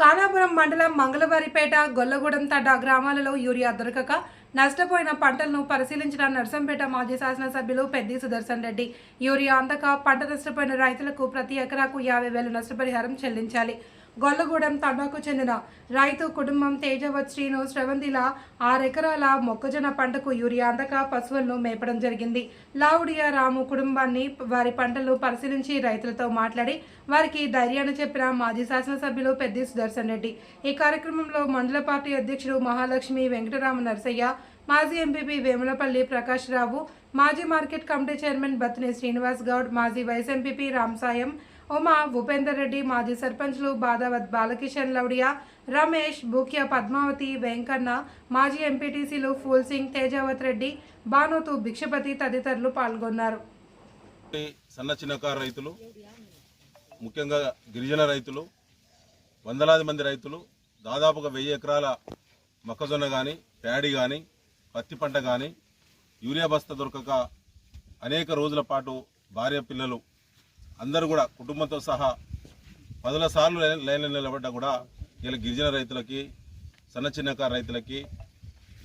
కానాపురం మండలం మంగళవారిపేట గొల్లగూడెం తడ్డ గ్రామాలలో యూరియా దొరకక నష్టపోయిన పంటలను పరిశీలించిన నర్సంపేట మాజీ శాసనసభ్యులు పెద్ది సుదర్శన్ రెడ్డి. యూరియా అందక పంట నష్టపోయిన రైతులకు ప్రతి ఎకరాకు యాభై వేలు నష్టపరిహారం చెల్లించాలి. గొల్లగూడెం తండాకు చెందిన రైతు కుటుంబం తేజవత్ శ్రీను శ్రవంతిల ఆరెకరాల మొక్కజొన్న పంటకు యూరియా అందక పశువులను మేపడం జరిగింది. లావుడియా రాము కుటుంబాన్ని వారి పంటలు పరిశీలించి రైతులతో మాట్లాడి వారికి ధైర్యాన్ని చెప్పిన మాజీ శాసనసభ్యులు పెద్ది సుదర్శన్ రెడ్డి. ఈ కార్యక్రమంలో మండల పార్టీ అధ్యక్షుడు మహాలక్ష్మి వెంకటరామ నరసయ్య మాజీ ఎంపీపీ వేములపల్లి ప్రకాష్ రావు మాజీ market committee chairman Battini Srinivas Goud మాజీ వైస్ ఎంపీపీ రామసాయం ఉమా భూపేందర్ రెడ్డి మాజీ సర్పంచ్లు బాదావత్ బాలకిషన్ లౌడియా రమేష్ బూక్య పద్మావతి వెంకన్న మాజీ ఎంపీటీసీలు ఫూల్ సింగ్ తేజావత్ రెడ్డి బానోతు భిక్షపతి తదితరులు పాల్గొన్నారు. సన్న చిన్నకారు రైతులు ముఖ్యంగా గిరిజన రైతులు వందలాది మంది రైతులు దాదాపుగా వెయ్యి ఎకరాల మొక్కజొన్న కానీ ప్యాడీ కానీ పత్తి పంట కానీ యూరియా బస్తా దొరకక అనేక రోజుల పాటు భార్య పిల్లలు అందరూ కూడా కుటుంబంతో సహా పదుల సార్లు లైన్లో నిలబడ్డా కూడా ఇలా గిరిజన రైతులకి సన్న చిన్నకారు రైతులకి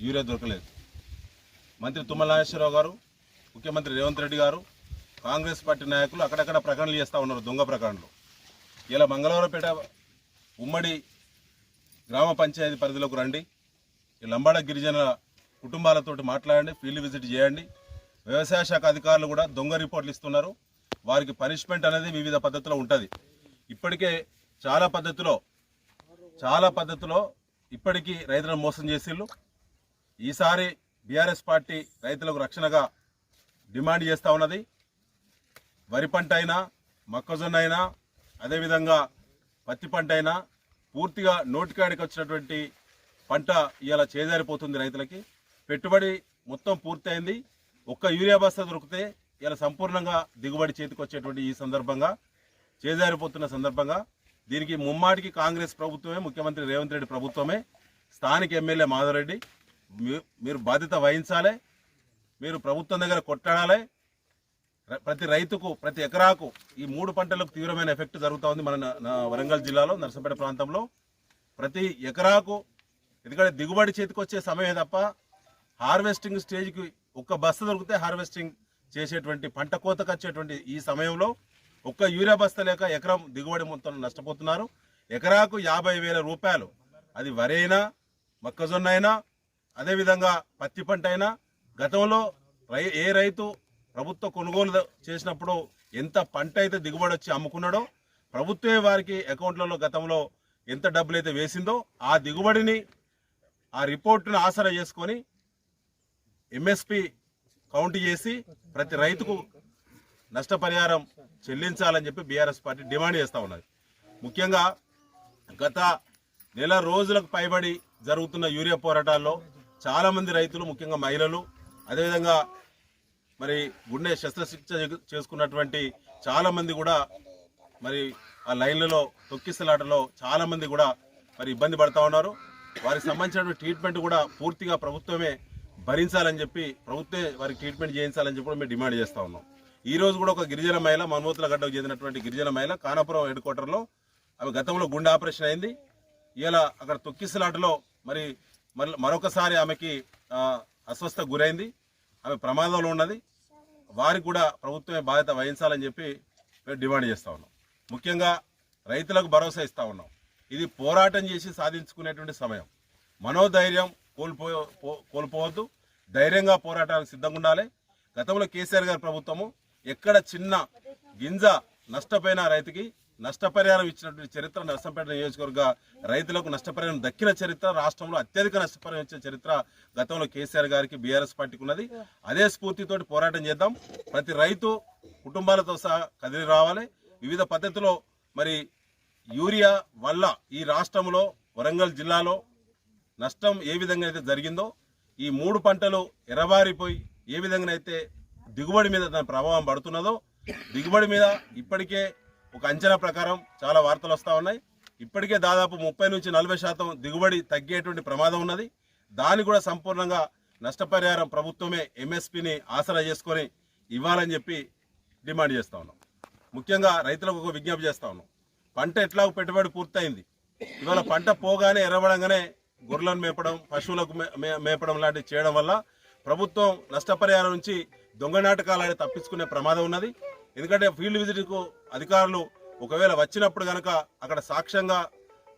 యూరియా దొరకలేదు. మంత్రి తుమ్మల నాగేశ్వరరావు గారు ముఖ్యమంత్రి రేవంత్ రెడ్డి గారు కాంగ్రెస్ పార్టీ నాయకులు అక్కడక్కడ ప్రకటనలు చేస్తూ ఉన్నారు దొంగ ప్రకటనలు. ఇలా మంగళవారపేట ఉమ్మడి గ్రామ పంచాయతీ పరిధిలోకి రండి. లంబాడ గిరిజన కుటుంబాలతోటి మాట్లాడండి ఫీల్డ్ విజిట్ చేయండి. వ్యవసాయ శాఖ అధికారులు కూడా దొంగ రిపోర్ట్లు ఇస్తున్నారు. వారికి పనిష్మెంట్ అనేది వివిధ పద్ధతిలో ఉంటుంది. ఇప్పటికే చాలా పద్ధతిలో చాలా పద్ధతిలో ఇప్పటికీ రైతులను మోసం చేసిళ్ళు. ఈసారి బీఆర్ఎస్ పార్టీ రైతులకు రక్షణగా డిమాండ్ చేస్తూ ఉన్నది. వరి పంట అయినా మొక్కజొన్న అయినా అదేవిధంగా పత్తి పంట అయినా పూర్తిగా నోటికాడికి వచ్చినటువంటి పంట ఇలా చేజారిపోతుంది రైతులకి. పెట్టుబడి మొత్తం పూర్తయింది. ఒక్క యూరియా బస్తా దొరికితే ఇలా సంపూర్ణంగా దిగుబడి చేతికి వచ్చేటువంటి ఈ సందర్భంగా చేజారిపోతున్న సందర్భంగా దీనికి ముమ్మాటికి కాంగ్రెస్ ప్రభుత్వమే ముఖ్యమంత్రి రేవంత్ రెడ్డి ప్రభుత్వమే స్థానిక ఎమ్మెల్యే మాధవరెడ్డి మీ- మీరు బాధ్యత వహించాలి మీరు ప్రభుత్వం దగ్గర కొట్టాడాలి. ప్రతి రైతుకు ప్రతి ఎకరాకు ఈ మూడు పంటలకు తీవ్రమైన ఎఫెక్ట్ జరుగుతూ ఉంది మన నా వరంగల్ జిల్లాలో నర్సంపేట ప్రాంతంలో. ప్రతి ఎకరాకు ఎందుకంటే దిగుబడి చేతికి వచ్చే సమయమే తప్ప హార్వెస్టింగ్ స్టేజ్కి ఒక్క బస్సు దొరికితే హార్వెస్టింగ్ చేసేటువంటి పంట కోతకు వచ్చేటువంటి ఈ సమయంలో ఒక్క యూరియా బస్త లేక ఎకరం దిగుబడి మొత్తం నష్టపోతున్నారు. ఎకరాకు యాభై వేల రూపాయలు. అది వరి అయినా మొక్కజొన్న అయినా అదేవిధంగా పత్తి పంట అయినా గతంలో రై ఏ రైతు ప్రభుత్వ కొనుగోలు చేసినప్పుడు ఎంత పంట అయితే దిగుబడి వచ్చి అమ్ముకున్నాడో ప్రభుత్వమే వారికి అకౌంట్లలో గతంలో ఎంత డబ్బులు అయితే వేసిందో ఆ దిగుబడిని ఆ రిపోర్టును ఆసరా చేసుకొని ఎంఎస్పి కౌంట్ చేసి ప్రతి రైతుకు నష్టపరిహారం చెల్లించాలని చెప్పి బీఆర్ఎస్ పార్టీ డిమాండ్ చేస్తూ ఉన్నది. ముఖ్యంగా గత నెల రోజులకు పైబడి జరుగుతున్న యూరియా పోరాటాల్లో చాలామంది రైతులు ముఖ్యంగా మహిళలు అదేవిధంగా మరి గుండె శస్త్రచికిత్స చేసుకున్నటువంటి చాలామంది కూడా మరి ఆ లైన్లలో తొక్కిసలాటలో చాలామంది కూడా మరి ఇబ్బంది పడతా ఉన్నారు. వారికి సంబంధించిన ట్రీట్మెంట్ కూడా పూర్తిగా ప్రభుత్వమే భరించాలని చెప్పి ప్రభుత్వమే వారికి ట్రీట్మెంట్ చేయించాలని చెప్పి మేము డిమాండ్ చేస్తా ఉన్నాం. ఈ రోజు కూడా ఒక గిరిజన మహిళ మన్మూతుల గడ్డకు చెందినటువంటి గిరిజన మహిళ కానాపురం హెడ్ క్వార్టర్లో ఆమె గతంలో గుండె ఆపరేషన్ అయింది. ఇలా అక్కడ తొక్కిసలాటలో మరి మరల- మరొకసారి ఆమెకి అస్వస్థ గురైంది. ఆమె ప్రమాదంలో ఉన్నది. వారికి కూడా ప్రభుత్వమే బాధ్యత వహించాలని చెప్పి మేము డిమాండ్ చేస్తా ఉన్నాం. ముఖ్యంగా రైతులకు భరోసా ఇస్తా ఉన్నాం. ఇది పోరాటం చేసి సాధించుకునేటువంటి సమయం. మనోధైర్యం కోల్పో కోల్పోవద్దు. ధైర్యంగా పోరాటానికి సిద్ధంగా ఉండాలి. గతంలో కేసీఆర్ గారి ప్రభుత్వము ఎక్కడ చిన్న గింజ నష్టపోయిన రైతుకి నష్టపరిహారం ఇచ్చినటువంటి చరిత్ర నర్సంపేట నియోజకవర్గ రైతులకు నష్టపరిహారం దక్కిన చరిత్ర రాష్ట్రంలో అత్యధిక నష్టపరిహారం ఇచ్చిన చరిత్ర గతంలో కేసీఆర్ గారికి బీఆర్ఎస్ పార్టీకి ఉన్నది. అదే స్ఫూర్తితోటి పోరాటం చేద్దాం. ప్రతి రైతు కుటుంబాలతో సహా కదిలి రావాలి. వివిధ పద్ధతిలో మరి యూరియా వల్ల ఈ రాష్ట్రంలో వరంగల్ జిల్లాలో నష్టం ఏ విధంగా అయితే జరిగిందో ఈ మూడు పంటలు ఎరబారిపోయి ఏ విధంగా అయితే దిగుబడి మీద దాని ప్రభావం పడుతున్నదో దిగుబడి మీద ఇప్పటికే ఒక అంచనా ప్రకారం చాలా వార్తలు వస్తూ ఉన్నాయి. ఇప్పటికే దాదాపు ముప్పై నుంచి నలభై శాతం దిగుబడి తగ్గేటువంటి ప్రమాదం ఉన్నది. దాన్ని కూడా సంపూర్ణంగా నష్టపరిహారం ప్రభుత్వమే ఎంఎస్పిని ఆసరా చేసుకొని ఇవ్వాలని చెప్పి డిమాండ్ చేస్తా ఉన్నాం. ముఖ్యంగా రైతులకు ఒక విజ్ఞప్తి చేస్తూ ఉన్నాం. పంట ఎట్లా పెట్టుబడి పూర్తయింది? ఇవాళ పంట పోగానే ఎర్రబడంగానే గొర్రెలను మేపడం పశువులకు మే- మే- మేపడం లాంటివి చేయడం వల్ల ప్రభుత్వం నష్టపరిహారం నుంచి దొంగ నాటకాలు ఆడి తప్పించుకునే ప్రమాదం ఉన్నది. ఎందుకంటే ఫీల్డ్ విజిట్కు అధికారులు ఒకవేళ వచ్చినప్పుడు కనుక అక్కడ సాక్ష్యంగా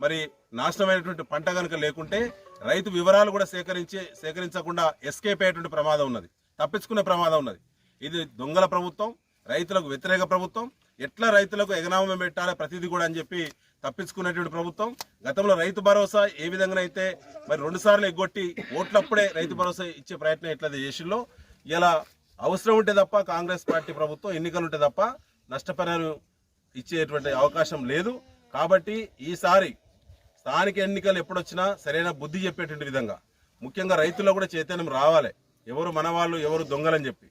మరి నాశనమైనటువంటి పంట కనుక లేకుంటే రైతు వివరాలు కూడా సేకరించి సేకరించకుండా ఎస్కేప్ అయ్యేటువంటి ప్రమాదం ఉన్నది. తప్పించుకునే ప్రమాదం ఉన్నది. ఇది దొంగల ప్రభుత్వం రైతులకు వ్యతిరేక ప్రభుత్వం ఎట్లా రైతులకు ఎగనామం పెట్టాలి ప్రతిదీ కూడా అని చెప్పి తప్పించుకునేటువంటి ప్రభుత్వం. గతంలో రైతు భరోసా ఏ విధంగానైతే మరి రెండు సార్లు ఎగ్గొట్టి ఓట్లప్పుడే రైతు భరోసా ఇచ్చే ప్రయత్నం ఎట్లా చేసిందో ఇలా అవసరం ఉంటే తప్ప కాంగ్రెస్ పార్టీ ప్రభుత్వం ఎన్నికలు ఉంటే తప్ప నష్టపరిహారం ఇచ్చేటువంటి అవకాశం లేదు. కాబట్టి ఈసారి స్థానిక ఎన్నికలు ఎప్పుడొచ్చినా సరైన బుద్ధి చెప్పేటువంటి విధంగా ముఖ్యంగా రైతుల్లో కూడా చైతన్యం రావాలి. ఎవరు మనవాళ్ళు ఎవరు దొంగలని చెప్పి.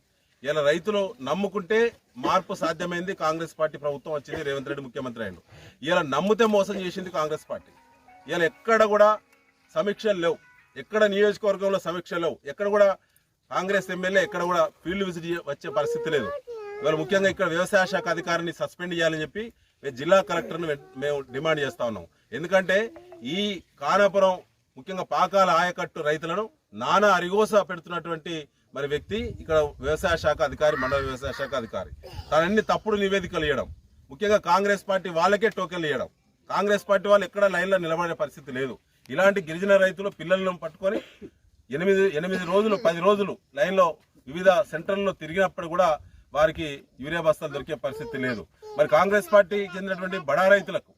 ఇలా రైతులు నమ్ముకుంటే మార్పు సాధ్యమైంది. కాంగ్రెస్ పార్టీ ప్రభుత్వం వచ్చింది. రేవంత్ రెడ్డి ముఖ్యమంత్రి అయ్యాడు. ఇలా నమ్మితే మోసం చేసింది కాంగ్రెస్ పార్టీ. ఇలా ఎక్కడ కూడా సమీక్షలు లేవు. ఎక్కడ నియోజకవర్గంలో సమీక్షలు లేవు. ఎక్కడ కూడా కాంగ్రెస్ ఎమ్మెల్యే ఎక్కడ కూడా ఫీల్డ్ విజిట్ వచ్చే పరిస్థితి లేదు. ఇవాళ ముఖ్యంగా ఇక్కడ వ్యవసాయ శాఖ అధికారిని సస్పెండ్ చేయాలని చెప్పి జిల్లా కలెక్టర్ను మేము డిమాండ్ చేస్తా ఉన్నాం. ఎందుకంటే ఈ కానాపురం ముఖ్యంగా పాకాల ఆయకట్టు రైతులను నానా అరిగోస పెడుతున్నటువంటి మరి వ్యక్తి ఇక్కడ వ్యవసాయ శాఖ అధికారి మండల వ్యవసాయ శాఖ అధికారి. తనన్ని తప్పుడు నివేదికలు ఇవ్వడం ముఖ్యంగా కాంగ్రెస్ పార్టీ వాళ్ళకే టోకెన్లు ఇవ్వడం కాంగ్రెస్ పార్టీ వాళ్ళు ఎక్కడ లైన్లో నిలబడే పరిస్థితి లేదు. ఇలాంటి గిరిజన రైతులు పిల్లలను పట్టుకొని ఎనిమిది ఎనిమిది రోజులు పది రోజులు లైన్లో వివిధ సెంటర్లలో తిరిగినప్పుడు కూడా వారికి యూరియా బస్తాలు దొరికే పరిస్థితి లేదు. మరి కాంగ్రెస్ పార్టీ చెందినటువంటి బడా రైతులకు